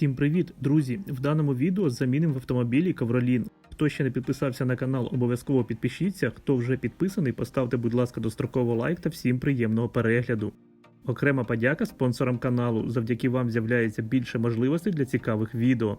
Всім привіт, друзі! В даному відео замінимо в автомобілі Ковролін. Хто ще не підписався на канал, обов'язково підпишіться. Хто вже підписаний, поставте, будь ласка, достроково лайк та всім приємного перегляду. Окрема подяка спонсорам каналу. Завдяки вам з'являється більше можливостей для цікавих відео.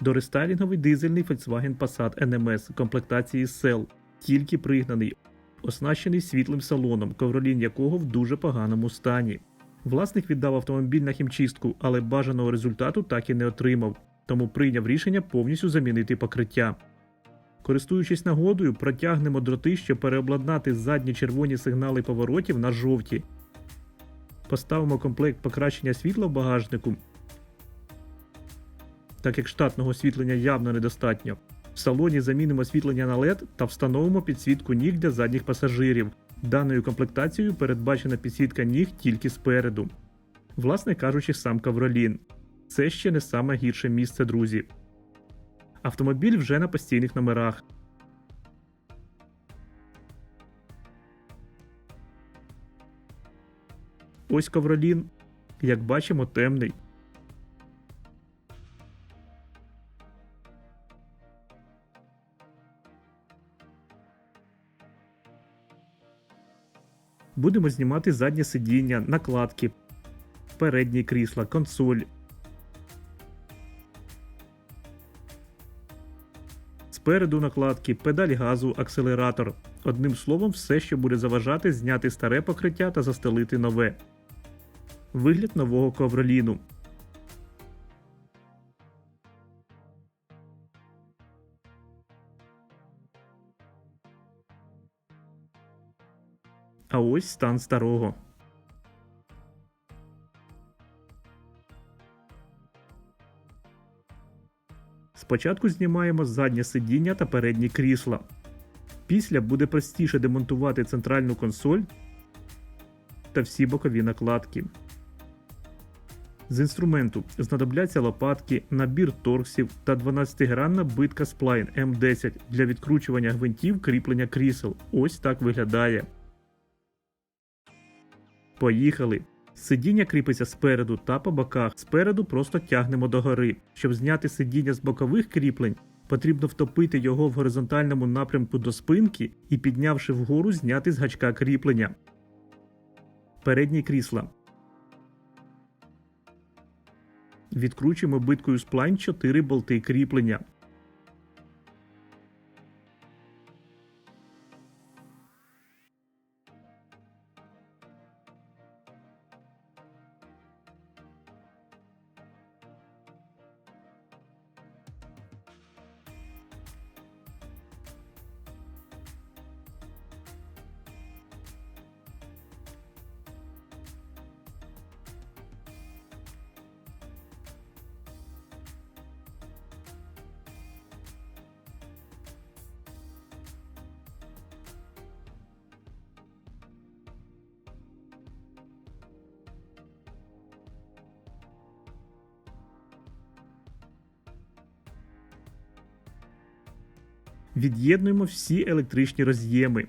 Дорестайлінговий дизельний Volkswagen Passat NMS комплектації SEL, тільки пригнаний, оснащений світлим салоном, ковролін якого в дуже поганому стані. Власник віддав автомобіль на хімчистку, але бажаного результату так і не отримав, тому прийняв рішення повністю замінити покриття. Користуючись нагодою, протягнемо дроти, щоб переобладнати задні червоні сигнали поворотів на жовті. Поставимо комплект покращення світла в багажнику, так як штатного освітлення явно недостатньо. В салоні замінимо освітлення на LED та встановимо підсвітку ніг для задніх пасажирів. Даною комплектацією передбачена підсвітка ніг тільки спереду. Власне кажучи, сам Кавролін. Це ще не саме гірше місце, друзі. Автомобіль вже на постійних номерах. Ось Ковролін, як бачимо, темний. Будемо знімати заднє сидіння, накладки, передні крісла, консоль. Спереду накладки, педаль газу, акселератор. Одним словом, все, що буде заважати зняти старе покриття та застелити нове. Вигляд нового ковроліну. А ось стан старого. Спочатку знімаємо заднє сидіння та передні крісла. Після буде простіше демонтувати центральну консоль та всі бокові накладки. З інструменту знадобляться лопатки, набір торксів та 12-гранна битка сплайн М10 для відкручування гвинтів кріплення крісел. Ось так виглядає. Поїхали. Сидіння кріпиться спереду та по боках. Спереду просто тягнемо догори. Щоб зняти сидіння з бокових кріплень, потрібно втопити його в горизонтальному напрямку до спинки і, піднявши вгору, зняти з гачка кріплення. Передні крісла. Відкручуємо биткою сплайн 4 болти кріплення. Від'єднуємо всі електричні роз'єми.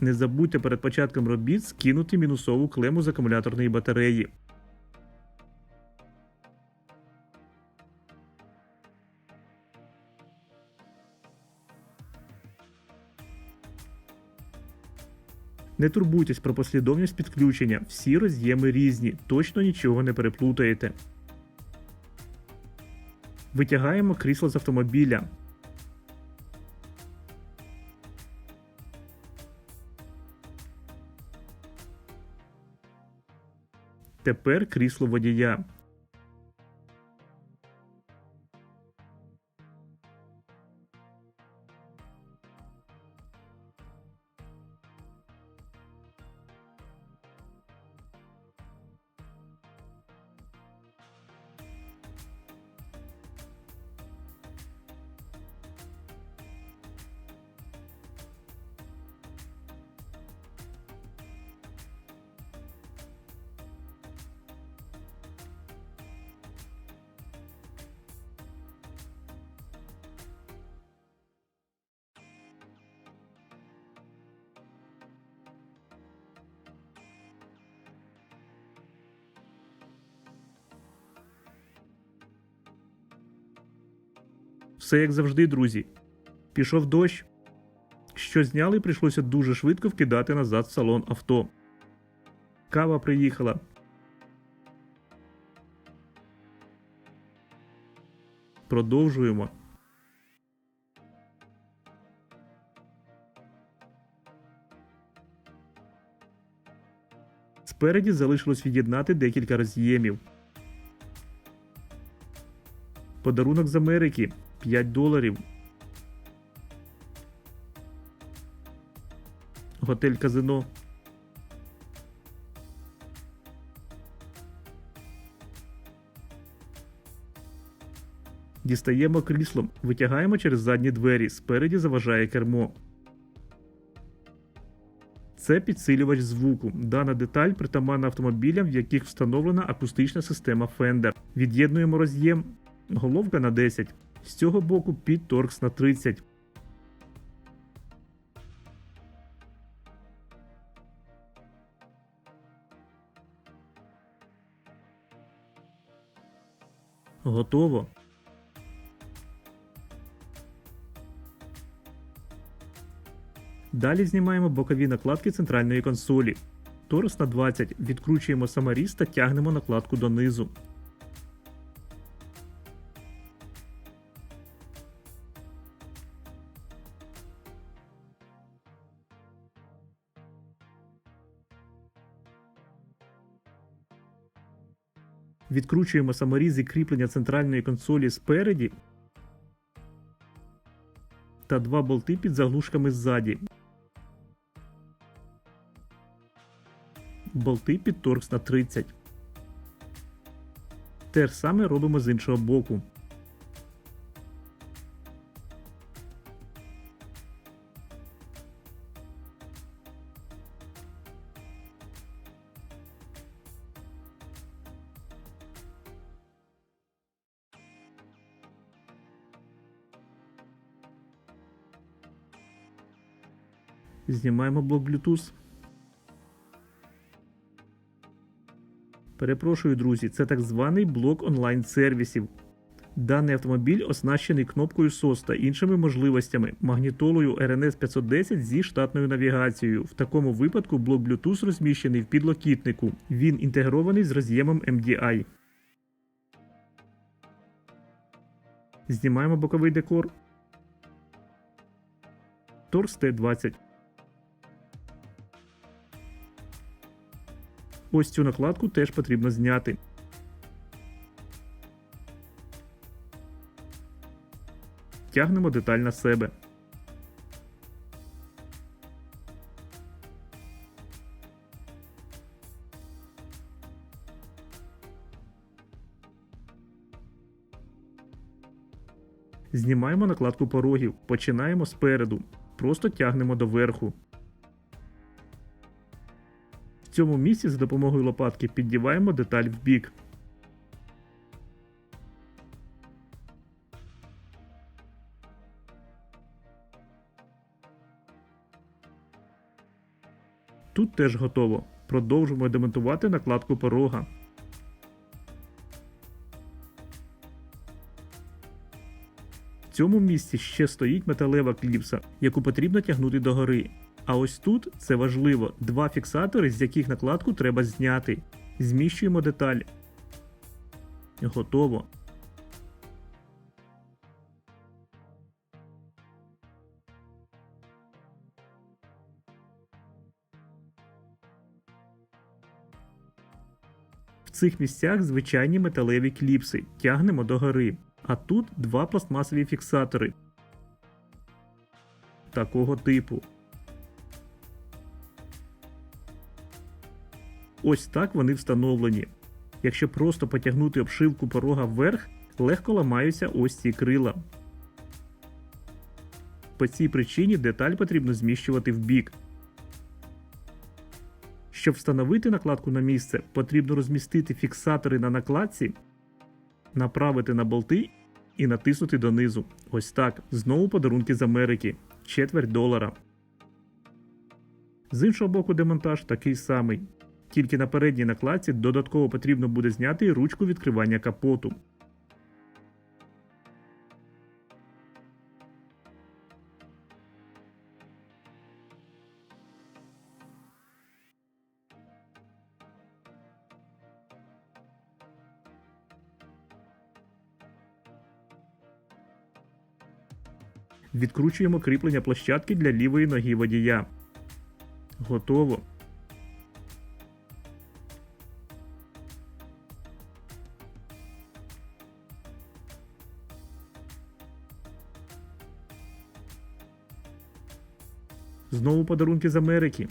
Не забудьте перед початком робіт скинути мінусову клему з акумуляторної батареї. Не турбуйтесь про послідовність підключення, всі роз'єми різні, точно нічого не переплутаєте. Витягаємо крісло з автомобіля. Тепер крісло водія. Все як завжди, друзі. Пішов дощ. Що зняли, прийшлося дуже швидко вкидати назад в салон авто. Кава приїхала. Продовжуємо. Спереді залишилось від'єднати декілька роз'ємів. Подарунок з Америки 5 доларів. Готель Казино. Дістаємо крісло, витягаємо через задні двері. Спереді заважає кермо. Це підсилювач звуку. Дана деталь притаманна автомобілям, в яких встановлена акустична система Fender. Від'єднуємо роз'єм. Головка на 10. З цього боку під торкс на 30. Готово. Далі знімаємо бокові накладки центральної консолі. Торус на 20. Відкручуємо саморіз та тягнемо накладку донизу. Відкручуємо саморізи кріплення центральної консолі спереді та два болти під заглушками ззаді. Болти під торкс на 30. Те ж саме робимо з іншого боку. Знімаємо блок Bluetooth. Перепрошую, друзі, це так званий блок онлайн-сервісів. Даний автомобіль оснащений кнопкою SOS та іншими можливостями, магнітолою RNS 510 зі штатною навігацією. В такому випадку блок Bluetooth розміщений в підлокітнику. Він інтегрований з роз'ємом MDI. Знімаємо боковий декор. Торс Т20. Ось цю накладку теж потрібно зняти. Тягнемо деталь на себе. Знімаємо накладку порогів. Починаємо спереду. Просто тягнемо доверху. Цьому місці за допомогою лопатки піддіваємо деталь в бік. Тут теж готово. Продовжуємо демонтувати накладку порога. В цьому місці ще стоїть металева кліпса, яку потрібно тягнути догори. А ось тут це важливо: два фіксатори, з яких накладку треба зняти. Зміщуємо деталь. Готово. В цих місцях звичайні металеві кліпси. Тягнемо догори. А тут два пластмасові фіксатори. Такого типу. Ось так вони встановлені. Якщо просто потягнути обшивку порога вверх, легко ламаються ось ці крила. По цій причині деталь потрібно зміщувати в бік. Щоб встановити накладку на місце, потрібно розмістити фіксатори на накладці, направити на болти і натиснути донизу. Ось так. Знову подарунки з Америки. Четверть долара. З іншого боку, демонтаж такий самий тільки на передній накладці додатково потрібно буде зняти ручку відкривання капоту. Відкручуємо кріплення площадки для лівої ноги водія. Готово. Знову подарунки з Америки.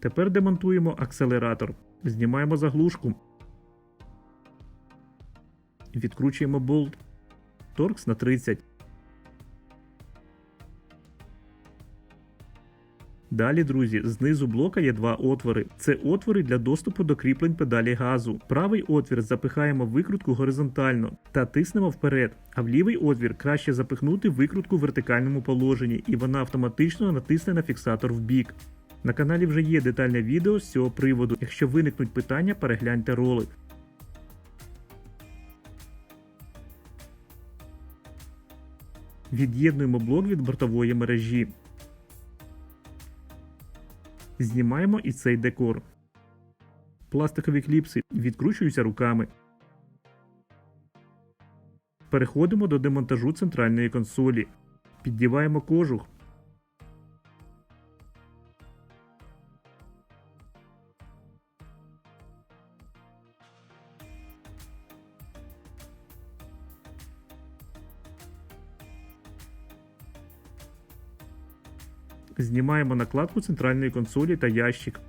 Тепер демонтуємо акселератор. Знімаємо заглушку. Відкручуємо болт. Торкс на 30. Далі, друзі, знизу блока є два отвори. Це отвори для доступу до кріплень педалі газу. Правий отвір запихаємо викрутку горизонтально та тиснемо вперед, а в лівий отвір краще запихнути викрутку в вертикальному положенні, і вона автоматично натисне на фіксатор в бік. На каналі вже є детальне відео з цього приводу. Якщо виникнуть питання, перегляньте ролик. Від'єднуємо блок від бортової мережі. Знімаємо і цей декор. Пластикові кліпси відкручуються руками. Переходимо до демонтажу центральної консолі. Піддіваємо кожух. Знімаємо накладку центральної консолі та ящик.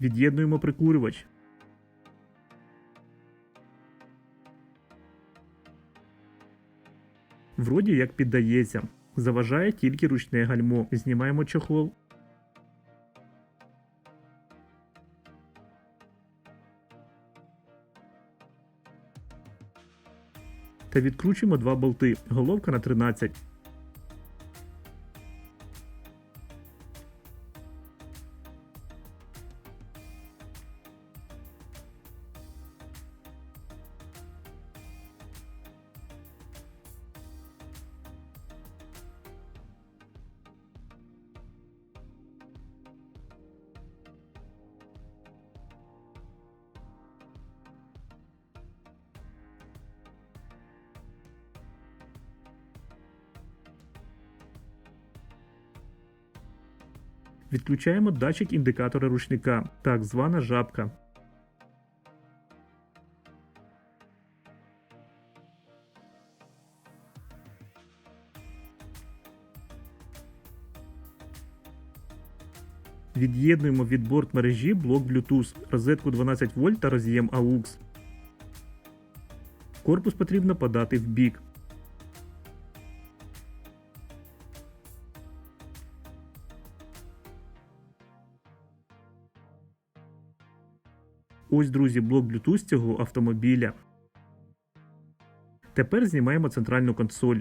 Від'єднуємо прикурювач. Вроді як піддається. Заважає тільки ручне гальмо. Знімаємо чохол. Та відкручуємо два болти. Головка на 13. Відключаємо датчик індикатора ручника, так звана жабка. Від'єднуємо від борт мережі блок Bluetooth, розетку 12 вольт та роз'єм AUX. Корпус потрібно подати в бік. Ось, друзі, блок Bluetooth цього автомобіля. Тепер знімаємо центральну консоль.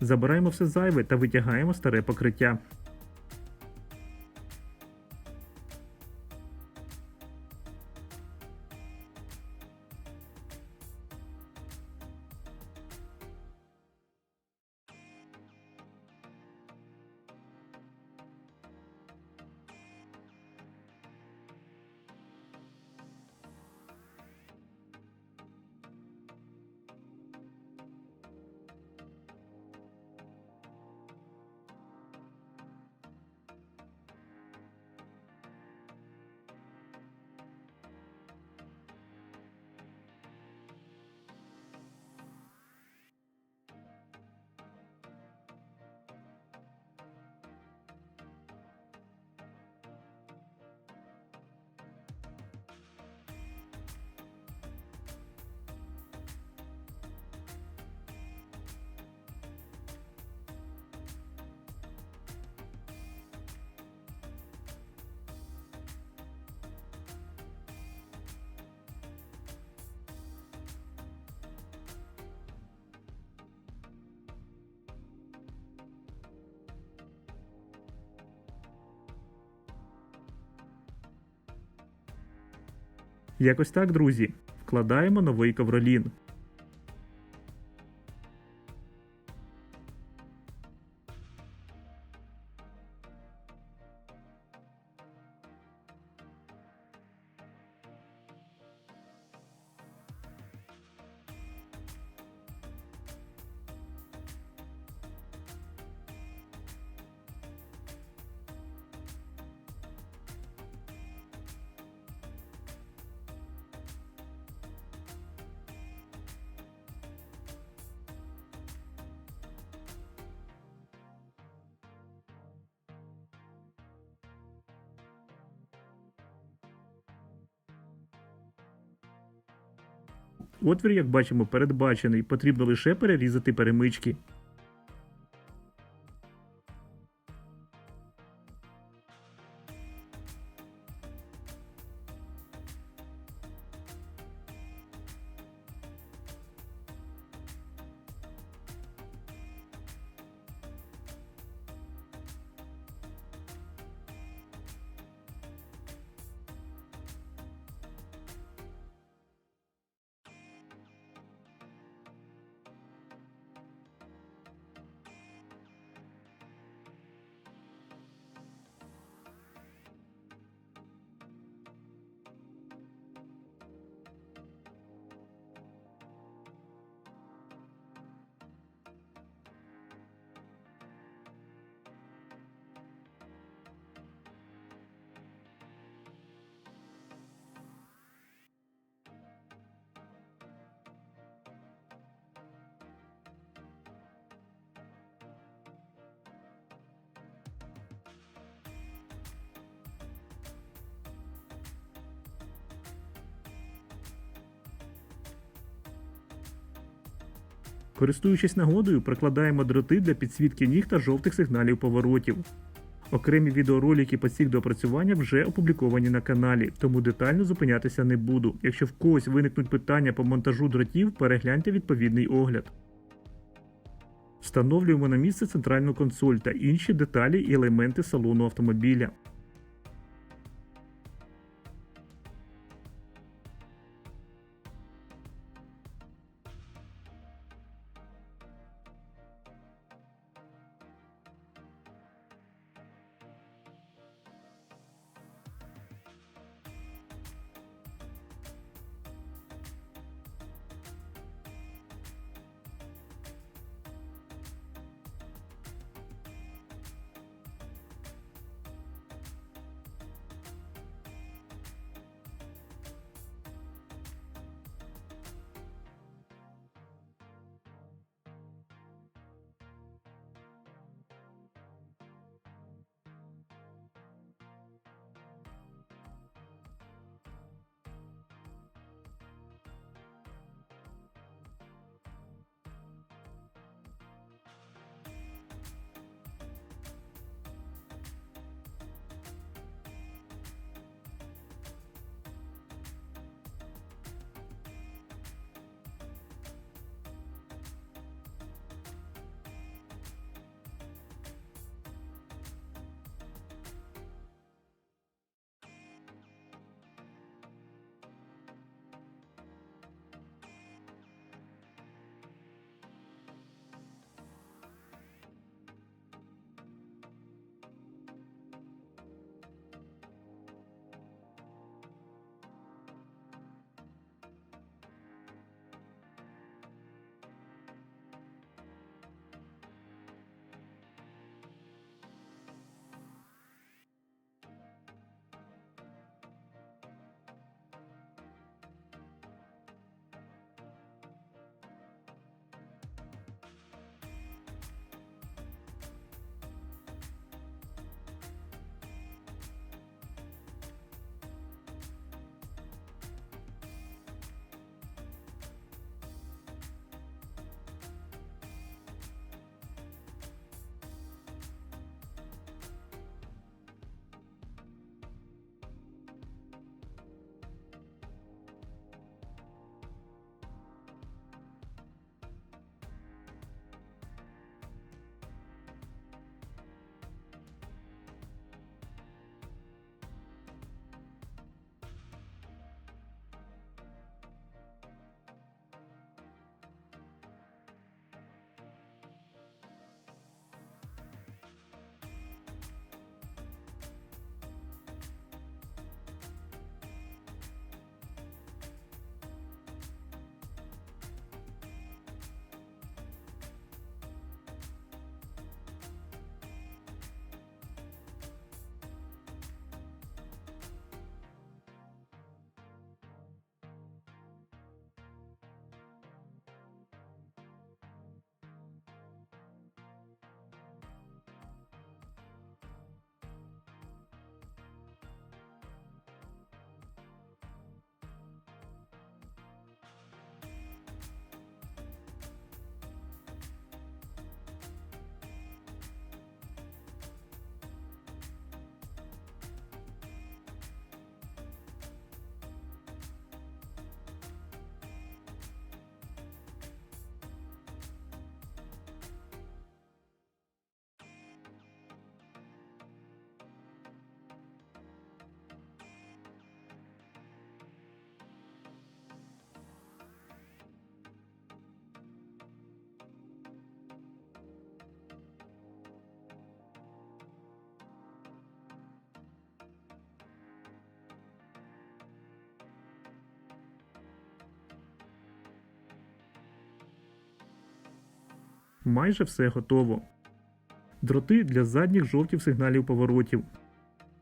Забираємо все зайве та витягаємо старе покриття. Якось так, друзі. Вкладаємо новий ковролін. Отвір, як бачимо, передбачений, потрібно лише перерізати перемички. Користуючись нагодою, прикладаємо дроти для підсвітки ніг та жовтих сигналів поворотів. Окремі відеоролики по цих доопрацюваннях вже опубліковані на каналі, тому детально зупинятися не буду. Якщо в когось виникнуть питання по монтажу дротів, перегляньте відповідний огляд. Встановлюємо на місце центральну консоль та інші деталі і елементи салону автомобіля. Майже все готово. Дроти для задніх жовтів сигналів поворотів.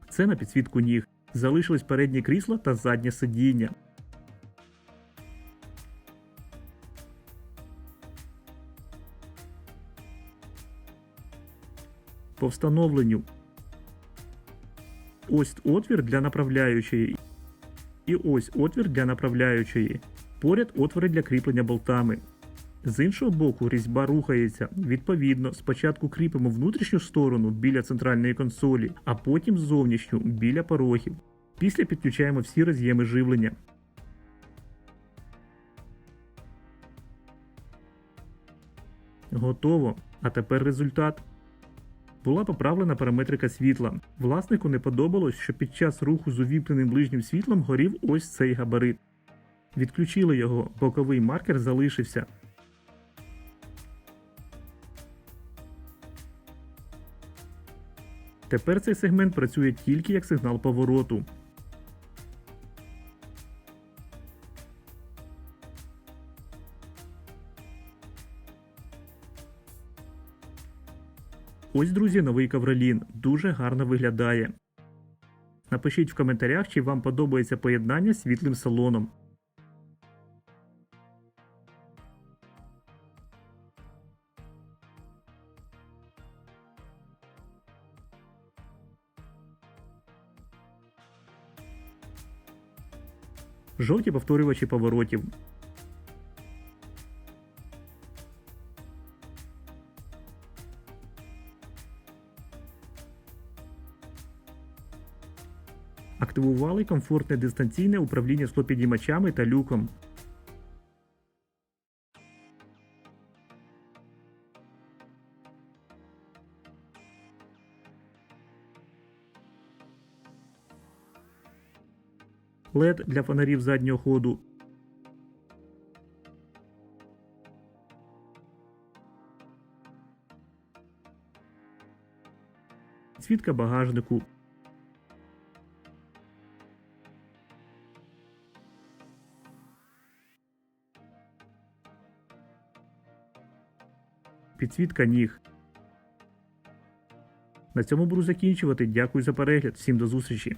Це на підсвітку ніг. Залишились передні крісла та заднє сидіння. По встановленню. Ось отвір для направляючої. І ось отвір для направляючої. Поряд отвори для кріплення болтами. З іншого боку, різьба рухається. Відповідно, спочатку кріпимо внутрішню сторону біля центральної консолі, а потім зовнішню біля порогів. Після підключаємо всі роз'єми живлення. Готово. А тепер результат. Була поправлена параметрика світла. Власнику не подобалось, що під час руху з увімкненим ближнім світлом горів ось цей габарит. Відключили його, боковий маркер залишився. Тепер цей сегмент працює тільки як сигнал повороту. Ось, друзі, новий Кавролін. Дуже гарно виглядає. Напишіть в коментарях, чи вам подобається поєднання з світлим салоном. Жовті повторювачі поворотів. Активували комфортне дистанційне управління склопідіймачами та люком. LED для фонарів заднього ходу. Свідка багажнику. Підсвітка ніг. На цьому буду закінчувати. Дякую за перегляд. Всім до зустрічі.